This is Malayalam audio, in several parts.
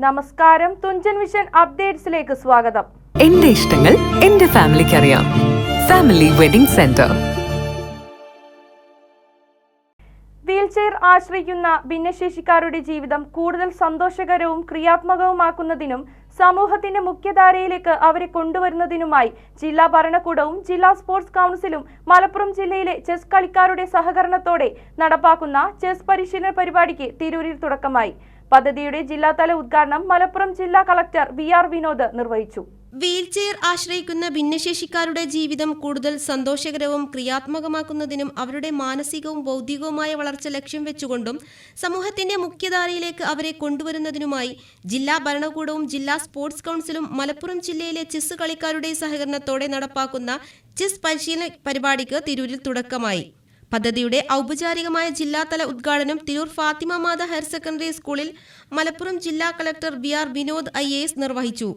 നമസ്കാരം തുഞ്ചൻ വിഷൻ അപ്ഡേറ്റ്സിലേക്ക് സ്വാഗതം. എന്റെ ഇഷ്ടങ്ങൾ എന്റെ ഫാമിലിക്ക് അറിയാം ഫാമിലി വെഡിംഗ് സെന്റർ വീൽചെയർ ആശ്രയിക്കുന്ന ഭിന്നശേഷിക്കാരുടെ ജീവിതം കൂടുതൽ സന്തോഷകരവും ക്രിയാത്മകവുമാക്കുന്നതിനും സമൂഹത്തിന്റെ മുഖ്യധാരയിലേക്ക് അവരെ കൊണ്ടുവരുന്നതിനുമായി ജില്ലാ ഭരണകൂടവും ജില്ലാ സ്പോർട്സ് കൗൺസിലും മലപ്പുറം ജില്ലയിലെ ചെസ് കളിക്കാരുടെ സഹകരണത്തോടെ നടപ്പാക്കുന്ന ചെസ് പരിശീലന പരിപാടിക്ക് തിരൂരിൽ തുടക്കമായി. പദ്ധതിയുടെ ജില്ലാതല ഉദ്ഘാടനം മലപ്പുറം ജില്ലാ കളക്ടർ വി ആർ വിനോദ് നിർവഹിച്ചു. വീൽചെയർ ആശ്രയിക്കുന്ന ഭിന്നശേഷിക്കാരുടെ ജീവിതം കൂടുതൽ സന്തോഷകരവും ക്രിയാത്മകമാക്കുന്നതിനും അവരുടെ മാനസികവും ബൗദ്ധികവുമായ വളർച്ച ലക്ഷ്യം വെച്ചുകൊണ്ടും സമൂഹത്തിന്റെ മുഖ്യധാരയിലേക്ക് അവരെ കൊണ്ടുവരുന്നതിനുമായി ജില്ലാ ഭരണകൂടവും ജില്ലാ സ്പോർട്സ് കൗൺസിലും മലപ്പുറം ജില്ലയിലെ ചെസ് കളിക്കാരുടെ സഹകരണത്തോടെ നടപ്പാക്കുന്ന ചെസ് പരിശീലന പരിപാടിക്ക് തിരൂരിൽ തുടക്കമായി. പദ്ധതിയുടെ ഔപചാരികമായ ജില്ലാതല ഉദ്ഘാടനം തിരൂർ ഫാത്തിമ മാത ഹയർ സെക്കൻഡറി സ്കൂളിൽ മലപ്പുറം ജില്ലാ collector B R Vinod I നിർവഹിച്ചു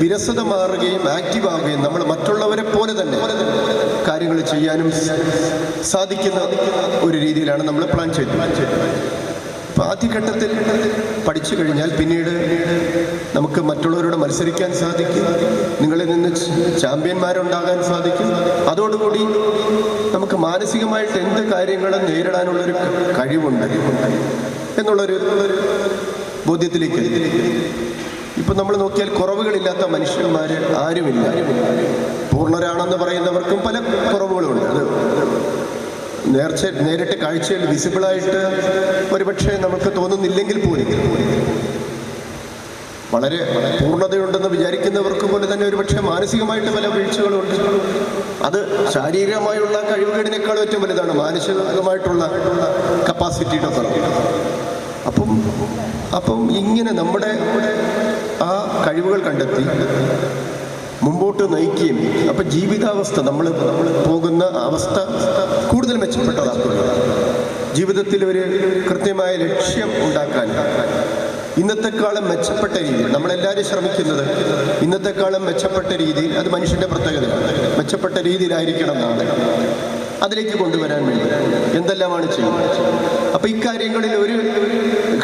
വിരസത മാറുകയും ആക്റ്റീവ് ആവുകയും നമ്മൾ മറ്റുള്ളവരെ പോലെ തന്നെ കാര്യങ്ങൾ ചെയ്യാനും സാധിക്കുന്ന ഒരു രീതിയിലാണ് നമ്മൾ പ്ലാൻ ചെയ്തത്. അപ്പം ആദ്യഘട്ടത്തിൽ പഠിച്ചു കഴിഞ്ഞാൽ പിന്നീട് നമുക്ക് മറ്റുള്ളവരോട് മത്സരിക്കാൻ സാധിക്കും. നിങ്ങളിൽ നിന്ന് ചാമ്പ്യന്മാരുണ്ടാകാൻ സാധിക്കും. അതോടുകൂടി നമുക്ക് മാനസികമായിട്ട് എന്ത് കാര്യങ്ങളും നേരിടാനുള്ളൊരു കഴിവുണ്ട് എന്നുള്ളൊരു ബോധ്യത്തിലേക്ക് ഇപ്പൊ നമ്മൾ നോക്കിയാൽ കുറവുകളില്ലാത്ത മനുഷ്യന്മാർ ആരുമില്ല. പൂർണരാണെന്ന് പറയുന്നവർക്കും പല കുറവുകളുണ്ട്. അത് നേർച്ച നേരിട്ട് കാഴ്ചയിൽ വിസിബിളായിട്ട് ഒരുപക്ഷെ നമുക്ക് തോന്നുന്നില്ലെങ്കിൽ പോലും. വളരെ പൂർണതയുണ്ടെന്ന് വിചാരിക്കുന്നവർക്ക് പോലെ തന്നെ ഒരുപക്ഷെ മാനസികമായിട്ട് പല വീഴ്ചകളുണ്ട്. അത് ശാരീരികമായുള്ള കഴിവുകേടിനേക്കാളും ഏറ്റവും വലുതാണ്. മാനസികമായിട്ടുള്ള കപ്പാസിറ്റിയുടെ അപ്പം അപ്പം ഇങ്ങനെ നമ്മുടെ ആ കഴിവുകൾ കണ്ടെത്തി മുമ്പോട്ട് നയിക്കുകയും അപ്പം ജീവിതാവസ്ഥ നമ്മൾ നമ്മൾ പോകുന്ന അവസ്ഥ കൂടുതൽ മെച്ചപ്പെട്ടതാക്കുക ജീവിതത്തിൽ ഒരു കൃത്യമായ ലക്ഷ്യം ഉണ്ടാക്കാൻ ഇന്നത്തെക്കാളും മെച്ചപ്പെട്ട രീതിയിൽ നമ്മളെല്ലാവരും ശ്രമിക്കുന്നത് ഇന്നത്തെക്കാളും മെച്ചപ്പെട്ട രീതിയിൽ അത് മനുഷ്യന്റെ പ്രത്യേകതയാണ്. മെച്ചപ്പെട്ട രീതിയിലായിരിക്കണം എന്നാണ് അതിലേക്ക് കൊണ്ടുവരാൻ വേണ്ടി എന്തെല്ലാമാണ് ചെയ്യുന്നത്. അപ്പൊ ഇക്കാര്യങ്ങളിൽ ഒരു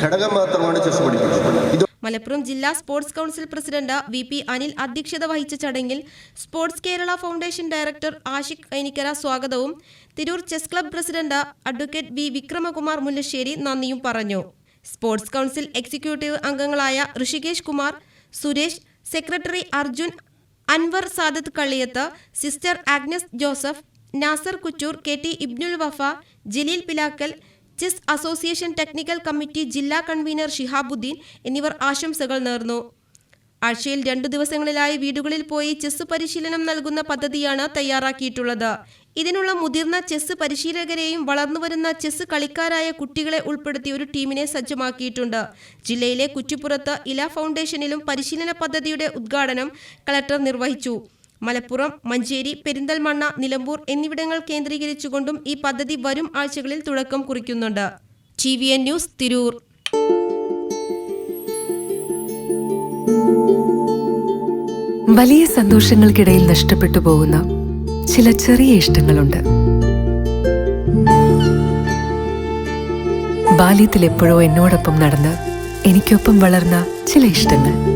ഘടകം മാത്രമാണ് ചെസ് പഠിക്കുന്നത് ഇത് മലപ്പുറം ജില്ലാ sports council president V P Anil അധ്യക്ഷത വഹിച്ച ചടങ്ങിൽ sports Kerala foundation director Ashiq Ainikkara സ്വാഗതവും Tirur chess club president advocate V Vikramakumar Mullassery നന്ദിയും പറഞ്ഞു. സ്പോർട്സ് കൗൺസിൽ എക്സിക്യൂട്ടീവ് അംഗങ്ങളായ Rishikesh Kumar Suresh secretary Arjun Anwar Sadath Kalliyath sister Agnes Joseph Nasar Kuttur K T Ibnul Wafa Jaleel Pilakkal chess association technical committee ജില്ലാ കൺവീനർ ഷിഹാബുദ്ദീൻ എന്നിവർ ആശംസകൾ നേർന്നു. ആഴ്ചയിൽ രണ്ടു ദിവസങ്ങളിലായി വീടുകളിൽ പോയി ചെസ് പരിശീലനം നൽകുന്ന പദ്ധതിയാണ് തയ്യാറാക്കിയിട്ടുള്ളത്. ഇതിനുള്ള മുതിർന്ന ചെസ് പരിശീലകരെയും വളർന്നുവരുന്ന ചെസ് കളിക്കാരായ കുട്ടികളെ ഉൾപ്പെടുത്തി ഒരു ടീമിനെ സജ്ജമാക്കിയിട്ടുണ്ട്. ജില്ലയിലെ കുറ്റിപ്പുറത്ത് ഇല ഫൗണ്ടേഷനിലും പരിശീലന പദ്ധതിയുടെ ഉദ്ഘാടനം കളക്ടർ നിർവഹിച്ചു. മലപ്പുറം മഞ്ചേരി പെരിന്തൽമണ്ണ നിലമ്പൂർ എന്നിവിടങ്ങൾ കേന്ദ്രീകരിച്ചുകൊണ്ടും ഈ പദ്ധതി വരും ആഴ്ചകളിൽ തുടക്കം കുറിക്കുന്നുണ്ട്. T V news Tirur. വലിയ സന്തോഷങ്ങൾക്കിടയിൽ നഷ്ടപ്പെട്ടു പോകുന്ന ചില ചെറിയ ഇഷ്ടങ്ങളുണ്ട്. ബാല്യത്തിൽ എപ്പോഴോ എന്നോടൊപ്പം നടന്ന് എനിക്കൊപ്പം വളർന്ന ചില ഇഷ്ടങ്ങൾ.